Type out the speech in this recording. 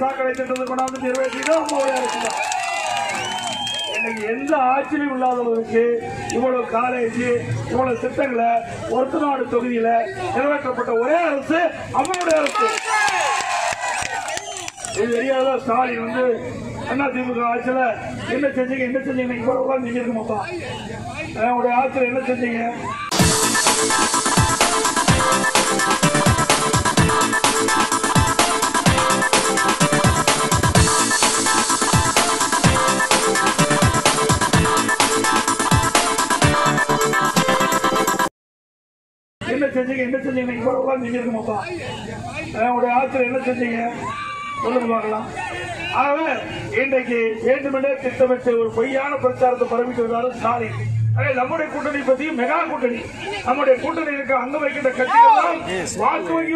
சாக்கடை திட்டத்தை கொண்டாந்து நிறைவேற்றிதான் அம்மாவுடைய அரசு தான் இன்னைக்கு எந்த ஆட்சியும் இல்லாதவருக்கு இவ்வளவு காலேஜ் இவ்வளவு திட்டங்களை ஒருத்தநாடு தொகுதியில நிறைவேற்றப்பட்ட ஒரே அரசு அம்மாவுடைய அரசு இது தெரியாத? ஸ்டாலின் வந்து அண்ணா திமுக ஆட்சியில என்ன செஞ்சீங்க என்ன செஞ்சீங்க இன்னைக்கு கூட உட்கார்ந்து செஞ்சிருக்க மாட்டான் என்னுடைய ஆட்சியில் என்ன செஞ்சீங்க? என்ன செஞ்சீங்க? என்ன செஞ்சீங்க? செஞ்சிருக்க மாட்டான் உங்களுடைய ஆட்சியில என்ன செஞ்சீங்க? சொல்லுங்க பார்க்கலாம். ஆகவே இன்றைக்கு வேண்டுமென்றே திட்டமிட்டு ஒரு பொய்யான பிரச்சாரத்தை பரவிட்டு வந்தாலும் ஸ்டாலின். நம்முடைய கூட்டணி பத்தி மெகா கூட்டணி. நம்முடைய கூட்டணி இருக்க அங்க வைக்கின்ற கட்சிகள் வாக்கு